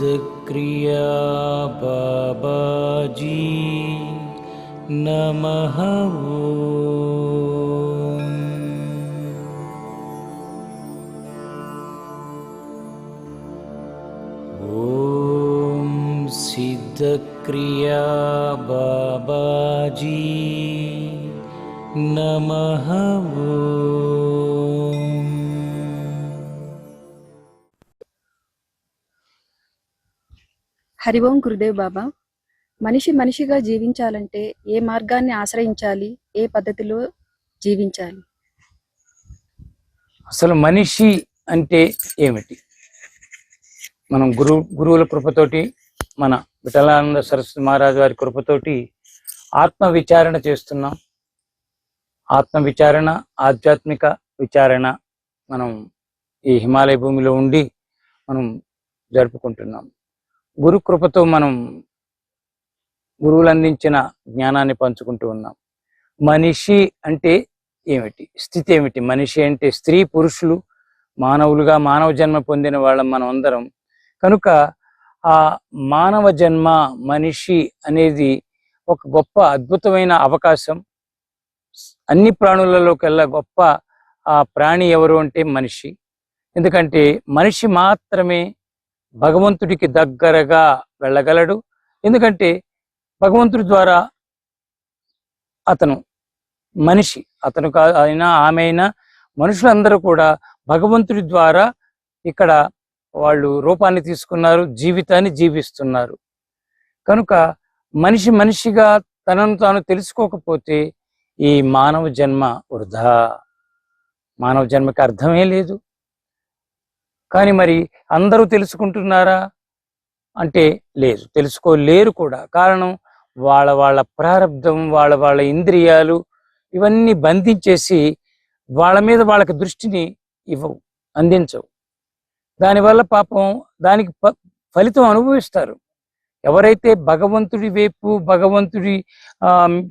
सिद्धक्रिया बाबाजी नमः ॐ। सिद्धक्रिया बाबाजी नमः హరి ఓం గురుదేవ్ బాబా. మనిషి మనిషిగా జీవించాలంటే ఏ మార్గాన్ని ఆశ్రయించాలి ఏ పద్ధతిలో జీవించాలి? అసలు మనిషి అంటే ఏమిటి? మనం గురు గురువుల కృపతోటి మన విఠలానంద సరస్వతి మహారాజు వారి కృపతోటి ఆత్మ విచారణ చేస్తున్నాం. ఆత్మ విచారణ ఆధ్యాత్మిక విచారణ మనం ఈ హిమాలయ భూమిలో ఉండి మనం జరుపుకుంటున్నాం. గురు కృపతో మనం గురువులు అందించిన జ్ఞానాన్ని పంచుకుంటూ ఉన్నాం. మనిషి అంటే ఏమిటి? స్థితి ఏమిటి? మనిషి అంటే స్త్రీ పురుషులు మానవులుగా మానవ జన్మ పొందిన వాళ్ళం మనం అందరం. కనుక ఆ మానవ జన్మ మనిషి అనేది ఒక గొప్ప అద్భుతమైన అవకాశం. అన్ని ప్రాణులలోకెల్లా గొప్ప ఆ ప్రాణి ఎవరు అంటే మనిషి. ఎందుకంటే మనిషి మాత్రమే భగవంతుడికి దగ్గరగా వెళ్ళగలడు. ఎందుకంటే భగవంతుడి ద్వారా అతను మనిషి అతను కా అయినా ఆమె అయినా మనుషులందరూ కూడా భగవంతుడి ద్వారా ఇక్కడ వాళ్ళు రూపాన్ని తీసుకున్నారు జీవితాన్ని జీవిస్తున్నారు. కనుక మనిషి మనిషిగా తనను తాను తెలుసుకోకపోతే ఈ మానవ జన్మ వృధా. మానవ జన్మకి అర్థమే లేదు. కానీ మరి అందరూ తెలుసుకుంటున్నారా? అంటే లేదు తెలుసుకోలేరు కూడా. కారణం వాళ్ళ వాళ్ళ ప్రారంధం వాళ్ళ వాళ్ళ ఇంద్రియాలు ఇవన్నీ బంధించేసి వాళ్ళ మీద వాళ్ళకి దృష్టిని ఇవ్వవు అందించవు. దానివల్ల పాపం దానికి ప- ఫలితం అనుభవిస్తారు. ఎవరైతే భగవంతుడి వైపు భగవంతుడి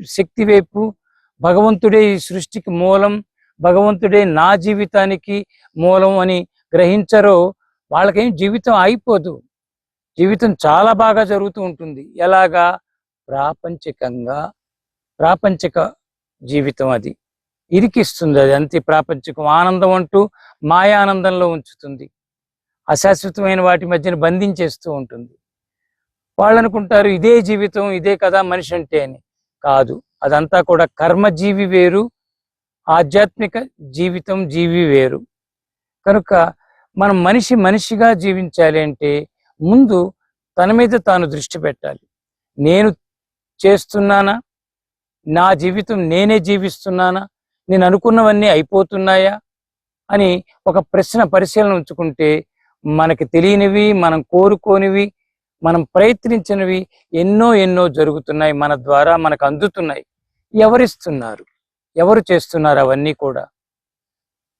శక్తి వైపు భగవంతుడే ఈ సృష్టికి మూలం భగవంతుడే నా జీవితానికి మూలం అని గ్రహించరో వాళ్ళకేం జీవితం అయిపోదు. జీవితం చాలా బాగా జరుగుతూ ఉంటుంది. ఎలాగా? ప్రాపంచికంగా. ప్రాపంచిక జీవితం అది. ఇరికిస్తుంది అది అంతే. ప్రాపంచికం ఆనందం అంటూ మాయానందంలో ఉంచుతుంది. అశాశ్వతమైన వాటి మధ్యన బంధించేస్తూ ఉంటుంది. వాళ్ళు అనుకుంటారు ఇదే జీవితం ఇదే కదా మనిషి అంటే అని. కాదు. అదంతా కూడా కర్మజీవి వేరు ఆధ్యాత్మిక జీవితం జీవి వేరు. కనుక మనం మనిషి మనిషిగా జీవించాలి అంటే ముందు తన మీద తాను దృష్టి పెట్టాలి. నేను చేస్తున్నానా? నా జీవితం నేనే జీవిస్తున్నానా? నేను అనుకున్నవన్నీ అయిపోతున్నాయా? అని ఒక ప్రశ్న పరిశీలన ఉంచుకుంటే మనకి తెలియనివి మనం కోరుకోనివి మనం ప్రయత్నించినవి ఎన్నో ఎన్నో జరుగుతున్నాయి మన ద్వారా మనకు అందుతున్నాయి. ఎవరిస్తున్నారు? ఎవరు చేస్తున్నారు అవన్నీ కూడా?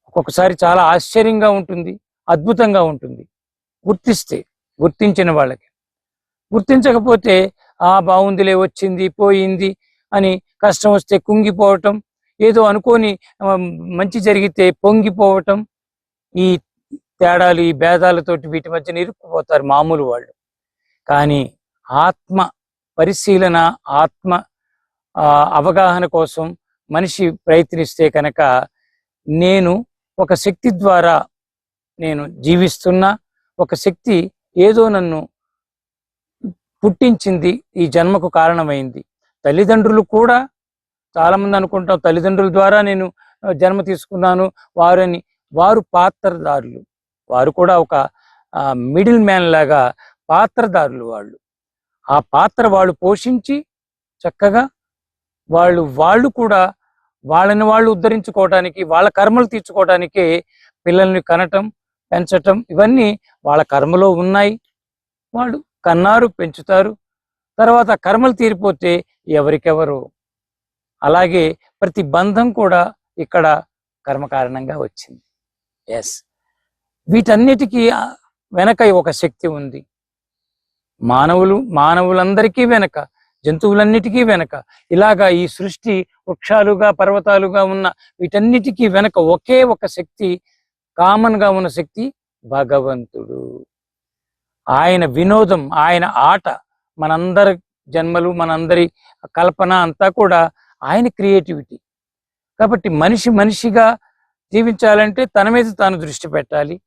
ఒక్కొక్కసారి చాలా ఆశ్చర్యంగా ఉంటుంది. అద్భుతంగా ఉంటుంది. గుర్తిస్తే గుర్తించిన వాళ్ళకి. గుర్తించకపోతే ఆ బాగుందిలే వచ్చింది పోయింది అని కష్టం వస్తే కుంగిపోవటం ఏదో అనుకోని మంచి జరిగితే పొంగిపోవటం ఈ తేడాలు ఈ భేదాలతోటి వీటి మధ్య ఇరుక్కుపోతారు మామూలు వాళ్ళు. కానీ ఆత్మ పరిశీలన ఆత్మ అవగాహన కోసం మనిషి ప్రయత్నిస్తే కనుక నేను ఒక శక్తి ద్వారా నేను జీవిస్తున్నా ఒక శక్తి ఏదో నన్ను పుట్టించింది ఈ జన్మకు కారణమైంది. తల్లిదండ్రులు కూడా చాలామంది అనుకుంటాం తల్లిదండ్రుల ద్వారా నేను జన్మ తీసుకున్నాను వారని. వారు పాత్రదారులు వారు కూడా ఒక మిడిల్ మ్యాన్ లాగా పాత్రదారులు వాళ్ళు. ఆ పాత్ర వాళ్ళు పోషించి చక్కగా వాళ్ళు వాళ్ళు కూడా వాళ్ళని వాళ్ళు ఉద్ధరించుకోవటానికి వాళ్ళ కర్మలు తీర్చుకోవటానికే పిల్లల్ని కనటం పెంచటం ఇవన్నీ వాళ్ళ కర్మలో ఉన్నాయి. వాళ్ళు కన్నారు పెంచుతారు. తర్వాత కర్మలు తీరిపోతే ఎవరికెవరు? అలాగే ప్రతి బంధం కూడా ఇక్కడ కర్మ కారణంగా వచ్చింది. ఎస్ వీటన్నిటికీ వెనక ఒక శక్తి ఉంది. మానవులు మానవులందరికీ వెనక జంతువులన్నిటికీ వెనక ఇలాగా ఈ సృష్టి వృక్షాలుగా పర్వతాలుగా ఉన్న వీటన్నిటికీ వెనక ఒకే ఒక శక్తి కామన్గా ఉన్న శక్తి భగవంతుడు. ఆయన వినోదం ఆయన ఆట మనందరి జన్మలు మనందరి కల్పన అంతా కూడా ఆయన క్రియేటివిటీ. కాబట్టి మనిషి మనిషిగా జీవించాలంటే తన మీద తాను దృష్టి పెట్టాలి.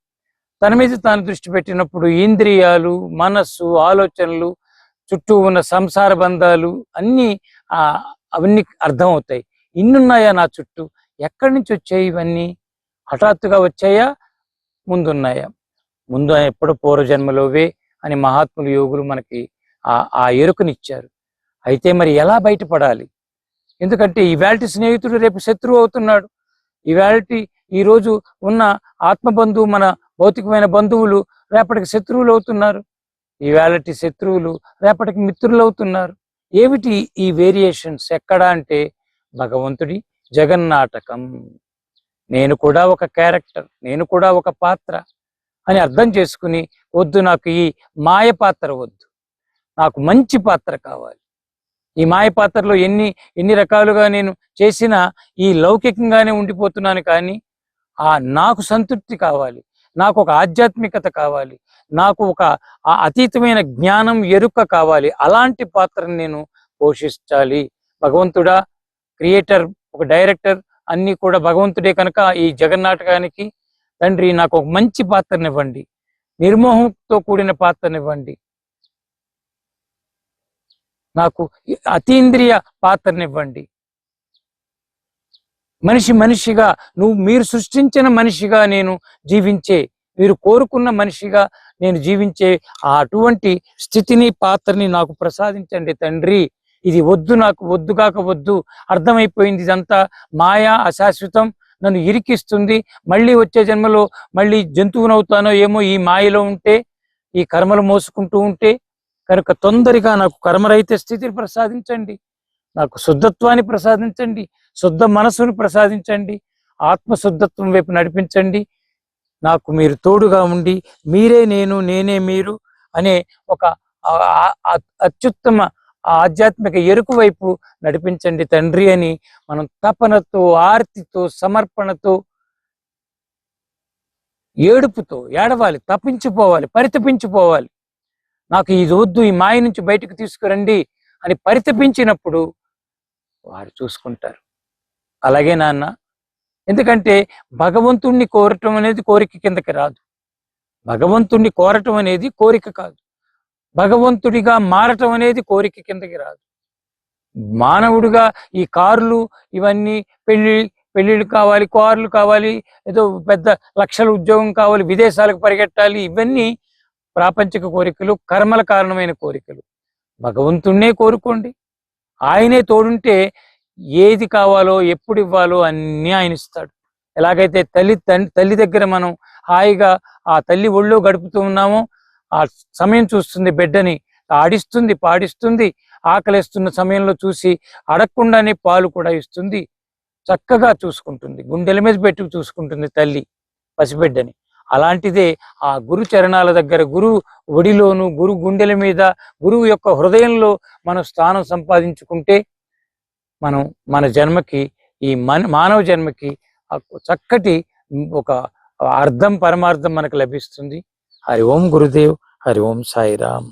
తన మీద తాను దృష్టి పెట్టినప్పుడు ఇంద్రియాలు మనస్సు ఆలోచనలు చుట్టూ ఉన్న సంసార బంధాలు అన్నీ అవన్నీ అర్థమవుతాయి. ఇన్నున్నాయా నా చుట్టూ? ఎక్కడి నుంచి వచ్చాయి ఇవన్నీ? హఠాత్తుగా వచ్చాయా ముందున్నాయా ముందు ఎప్పుడు పూర్వజన్మలోవే అని మహాత్ములు యోగులు మనకి ఆ ఆ ఎరుకనిచ్చారు. అయితే మరి ఎలా బయటపడాలి? ఎందుకంటే ఇవాల్టి స్నేహితుడు రేపు శత్రువు అవుతున్నాడు. ఇవాల్టి ఈ రోజు ఉన్న ఆత్మ బంధువు మన భౌతికమైన బంధువులు రేపటికి శత్రువులు అవుతున్నారు. ఇవాళటి శత్రువులు రేపటికి మిత్రులు అవుతున్నారు. ఏమిటి ఈ వేరియేషన్స్? ఎక్కడ అంటే భగవంతుడి జగన్నాటకం. నేను కూడా ఒక క్యారెక్టర్ నేను కూడా ఒక పాత్ర అని అర్థం చేసుకుని వద్దు నాకు ఈ మాయ పాత్ర వద్దు. నాకు మంచి పాత్ర కావాలి. ఈ మాయ పాత్రలో ఎన్ని ఎన్ని రకాలుగా నేను చేసినా ఈ లౌకికంగానే ఉండిపోతున్నాను కానీ ఆ నాకు సంతృప్తి కావాలి. నాకు ఒక ఆధ్యాత్మికత కావాలి. నాకు ఒక అతీతమైన జ్ఞానం ఎరుక కావాలి. అలాంటి పాత్రను నేను పోషించాలి. భగవంతుడా క్రియేటర్ ఒక డైరెక్టర్ అన్ని కూడా భగవంతుడే కనుక ఈ జగన్నాటకానికి తండ్రి నాకు ఒక మంచి పాత్రనివ్వండి. నిర్మోహంతో కూడిన పాత్రనివ్వండి. నాకు అతీంద్రియ పాత్రనివ్వండి. మనిషి మనిషిగా నువ్వు మీరు సృష్టించిన మనిషిగా నేను జీవించే మీరు కోరుకున్న మనిషిగా నేను జీవించే అటువంటి స్థితిని పాత్రని నాకు ప్రసాదించండి తండ్రి. ఇది వద్దు నాకు వద్దు కాక వద్దు. అర్థమైపోయింది ఇదంతా. మాయా అశాశ్వతం నన్ను ఇరికిస్తుంది. మళ్ళీ వచ్చే జన్మలో మళ్ళీ జంతువునవుతానో ఏమో ఈ మాయలో ఉంటే ఈ కర్మలు మోసుకుంటూ ఉంటే కనుక తొందరగా నాకు కర్మరహిత స్థితిని ప్రసాదించండి. నాకు శుద్ధత్వాన్ని ప్రసాదించండి. శుద్ధ మనసును ప్రసాదించండి. ఆత్మశుద్ధత్వం వైపు నడిపించండి. నాకు మీరు తోడుగా ఉండి మీరే నేను నేనే మీరు అనే ఒక అత్యుత్తమ ఆ- ఆధ్యాత్మిక ఎరుకు వైపు నడిపించండి తండ్రి అని మనం తపనతో ఆర్తితో సమర్పణతో ఏడుపుతో ఏడవాలి తప్పించిపోవాలి పరితపించిపోవాలి. నాకు ఇది వద్దు ఈ మాయ నుంచి బయటకు తీసుకురండి అని పరితపించినప్పుడు వారు చూసుకుంటారు. అలాగే నాన్న ఎందుకంటే భగవంతుణ్ణి కోరటం అనేది కోరిక కిందకి రాదు. భగవంతుణ్ణి కోరటం అనేది కోరిక కాదు. భగవంతుడిగా మారటం అనేది కోరిక కిందకి రాదు. మానవుడిగా ఈ కార్లు ఇవన్నీ పెళ్ళి పెళ్ళిళ్ళు కావాలి కార్లు కావాలి ఏదో పెద్ద లక్షల ఉద్యోగం కావాలి విదేశాలకు పరిగెట్టాలి ఇవన్నీ ప్రాపంచిక కోరికలు కర్మల కారణమైన కోరికలు. భగవంతుణ్ణే కోరుకోండి. ఆయనే తోడుంటే ఏది కావాలో ఎప్పుడు ఇవ్వాలో అన్నీ ఆయన ఇస్తాడు. ఎలాగైతే తల్లి తల్లి దగ్గర మనం హాయిగా ఆ తల్లి ఒళ్ళో గడుపుతూ ఉన్నామో ఆ సమయం చూస్తుంది బిడ్డని ఆడిస్తుంది పాడిస్తుంది ఆకలిస్తున్న సమయంలో చూసి అడగకుండానే పాలు కూడా ఇస్తుంది. చక్కగా చూసుకుంటుంది గుండెల మీద పెట్టి చూసుకుంటుంది తల్లి పసిబిడ్డని. అలాంటిదే ఆ గురు చరణాల దగ్గర గురు ఒడిలోను గురు గుండెల మీద గురువు యొక్క హృదయంలో మనం స్థానం సంపాదించుకుంటే మనం మన జన్మకి ఈ మన మానవ జన్మకి చక్కటి ఒక అర్థం పరమార్థం మనకు లభిస్తుంది. హరి ఓం గురుదేవ్ హరి ఓం సాయిరామ్